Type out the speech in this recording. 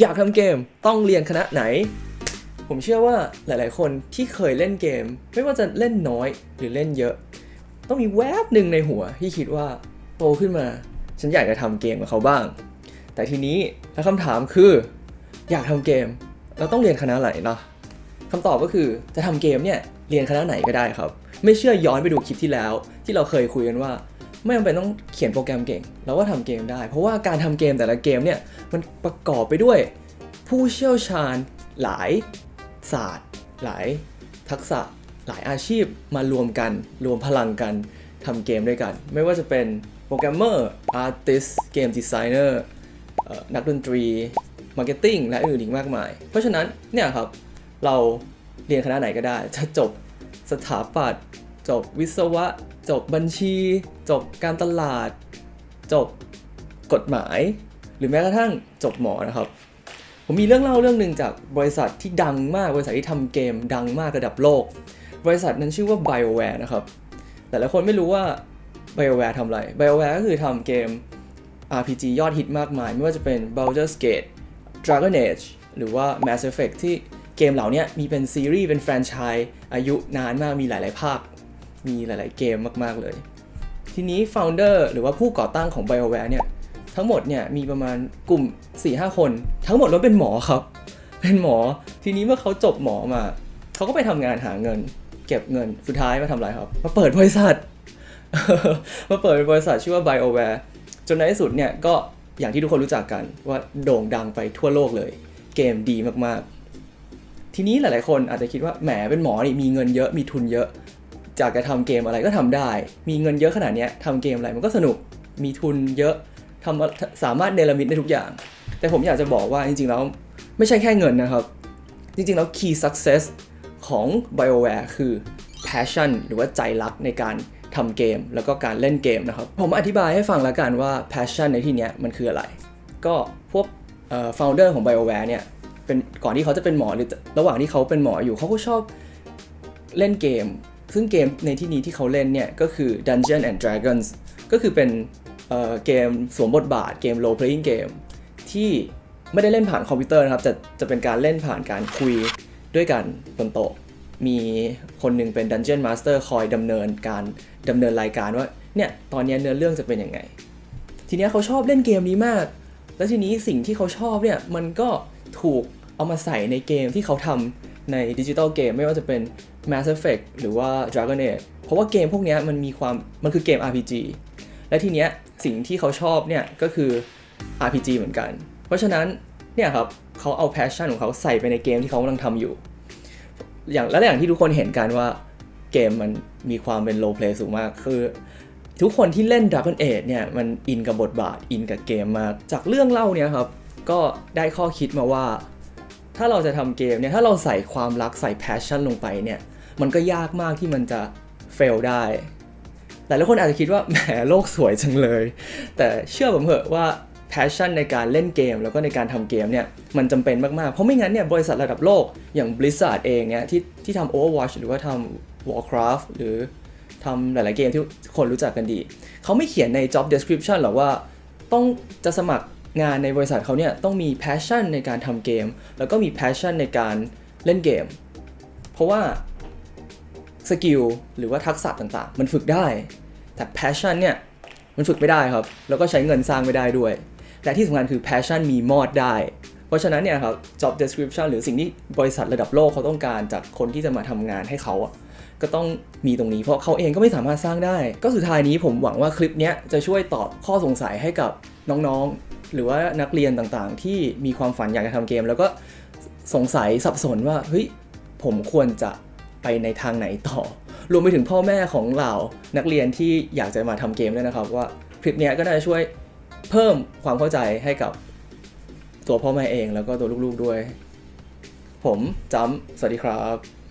อยากทำเกมต้องเรียนคณะไหน ผมเชื่อว่าหลาย ๆ คนที่เคยเล่นเกม ไม่ว่าจะเล่นน้อยหรือเล่นเยอะ ต้องมีแวบหนึ่งในหัวที่คิดว่าโตขึ้นมา ฉันอยากจะทำเกมกับเขาบ้าง แต่ทีนี้ถ้าคำถามคือ อยากทำเกมเราต้องเรียนคณะไหนล่ะคำตอบก็คือจะทำเกมเนี่ยเรียนคณะไหนก็ได้ครับ ไม่เชื่อย้อนไปดูคลิปที่แล้ว ที่เราเคยคุยกันว่า ไม่จำเป็นต้องเขียนโปรแกรมเก่ง เราก็ทำเกมได้ เพราะว่าการทำเกมแต่ละเกมเนี่ยมันประกอบไปด้วย ผู้เชี่ยวชาญหลายศาสตร์ หลายทักษะหลายอาชีพมารวมกัน รวมพลังกันทำเกมด้วยกัน ไม่ว่าจะเป็นโปรแกรมเมอร์อาร์ติสเกมดีไซเนอร์นักดนตรีมาร์เก็ตติ้งและอื่นอีกมากมาย เพราะฉะนั้นเนี่ยครับเราเรียนคณะไหนก็ได้ จะจบสถาปัตย์จบวิศวะ จบบัญชี จบการตลาด จบกฎหมาย หรือแม้กระทั่งจบหมอนะครับ ผมมีเรื่องเล่าเรื่องหนึ่งจากบริษัทที่ดังมากบริษัทที่ทำเกมดังมากระดับโลก บริษัทนั้นชื่อว่า BioWare นะครับแต่ละคนไม่รู้ว่า BioWare ทำอะไร BioWare ก็คือทำเกม RPG ยอดฮิตมากมาย ไม่ว่าจะเป็น Baldur's Gate Dragon Age หรือว่า Mass Effect ที่เกมเหล่านี้มีเป็นซีรีส์เป็นแฟรนไชส์อายุนานมากมีหลาย ๆ ภาค มีหลาย ๆ เกมมาก ๆ เลย ทีนี้ Founder หรือว่าผู้ก่อตั้งของ BioWare เนี่ย ทั้งหมดเนี่ยมีประมาณกลุ่ม 4-5 คน ทั้งหมดล้วนเป็นหมอครับ เป็นหมอ ทีนี้เมื่อเขาจบหมอมา เขาก็ไปทำงานหาเงิน เก็บเงิน สุดท้ายมาทำอะไรครับ มาเปิดบริษัท มาเปิดบริษัทชื่อว่า BioWare จนในที่สุดเนี่ยก็อย่างที่ทุกคนรู้จักกันว่าโด่งดังไปทั่วโลกเลย เกมดีมากๆ ทีนี้หลายๆ คนอาจจะคิดว่าแหมเป็นหมอนี่มีเงินเยอะมีทุนเยอะ จากจะทำเกมอะไรก็ทำได้ มีเงินเยอะขนาดนี้ยทำเกมอะไรมันก็สนุก มีทุนเยอะทำสามารถเนรมิตได้ทุกอย่าง แต่ผมอยากจะบอกว่าจริงๆแล้วไม่ใช่แค่เงินนะครับ จริงๆแล้ว key success ของ BioWare คือ passion หรือว่าใจรักในการทำเกม แล้วก็การเล่นเกมนะครับ ผมอธิบายให้ฟังล้วกันว่า passion ในที่นี้มันคืออะไร ก็พวกเอ่อ founder ของ BioWare เนี่ยเป็นก่อนที่เขาจะเป็นหมอหรือระหว่างที่เขาเป็นหมออยู่เขาก็ชอบเล่นเกม ซึ่งเกมในที่นี้ที่เขาเล่นเนี่ย ก็คือ Dungeon and Dragons ก็คือเป็นเเกมสวมบทบาทเกม role playing game ที่ไม่ได้เล่นผ่านคอมพิวเตอร์นะครับ จะจะเป็นการเล่นผ่านการคุยด้วยกันบนโต๊ะ มีคนหนึ่งเป็น Dungeon Master คอยดำเนินการดำเนินรายการว่า เนี่ย ตอนเนี้ยเนื้อเรื่องจะเป็นยังไง ทีนี้เขาชอบเล่นเกมนี้มาก แล้วทีนี้สิ่งที่เขาชอบเนี่ย มันก็ถูกเอามาใส่ในเกมที่เขาทำ ในดิจิตอลเกมไม่ว่าจะเป็น Mass Effect หรือว่า Dragon Age เพราะว่าเกมพวกนี้มันมีความมันคือเกม RPG และทีเนี้ยสิ่งที่เขาชอบเนี่ยก็คือ RPG เหมือนกัน เพราะฉะนั้นเนี่ยครับเขาเอา passion ของเขาใส่ไปในเกมที่เขากำลังทำอยู่ อย่างและอย่างที่ทุกคนเห็นกันว่าเกมมันมีความเป็น role play สูงมาก คือ ทุกคนที่เล่น Dragon Age เนี่ยมันอินกับบทบาทอินกับเกมมาก จากเรื่องเล่าเนี่ยครับก็ได้ข้อคิดมาว่า ถ้าเราจะทำเกมเนี่ยถ้าเราใส่ความรักใส่ passion ลงไปเนี่ยมันก็ยากมากที่มันจะ fail ได้ แต่ละคนอาจจะคิดว่าแหมโลกสวยจังเลย แต่เชื่อผมเถอะว่า passion ในการเล่นเกมแล้วก็ในการทำเกมเนี่ยมันจำเป็นมาก ๆ เพราะไม่งั้นเนี่ยบริษัทระดับโลกอย่าง Blizzard เองเนี่ยที่ที่ทำ Overwatch หรือว่าทำ Warcraft หรือทำหลาย ๆ เกมที่คนรู้จักกันดี เขาไม่เขียนใน job description หรอกว่าต้องจะสมัคร งานในบริษัทเขาเนี่ยต้องมี passion ในการทำเกม แล้วก็มี passion ในการเล่นเกม เพราะว่าสกิลหรือว่าทักษะต่างๆ มันฝึกได้ แต่ passion เนี่ยมันฝึกไม่ได้ครับ แล้วก็ใช้เงินสร้างไม่ได้ด้วย และที่สำคัญคือ passion มีมอดได้ เพราะฉะนั้นเนี่ยครับ job description หรือสิ่งที่บริษัทระดับโลกเขาต้องการจากคนที่จะมาทำงานให้เขาก็ต้องมีตรงนี้เพราะเขาเองก็ไม่สามารถสร้างได้ ก็สุดท้ายนี้ผมหวังว่าคลิปนี้จะช่วยตอบข้อสงสัยให้กับน้องๆ หรือว่านักเรียนต่างๆ ที่มีความฝันอยากจะทำเกม แล้วก็สงสัยสับสนว่าเฮ้ยผมควรจะไปในทางไหนต่อ รวมไปถึงพ่อแม่ของเหล่านักเรียนที่อยากจะมาทำเกมด้วยนะครับ ว่าคลิปนี้ก็น่าจะช่วยเพิ่มความเข้าใจให้กับตัวพ่อแม่เอง แล้วก็ตัวลูกๆด้วย ผมจำสวัสดีครับ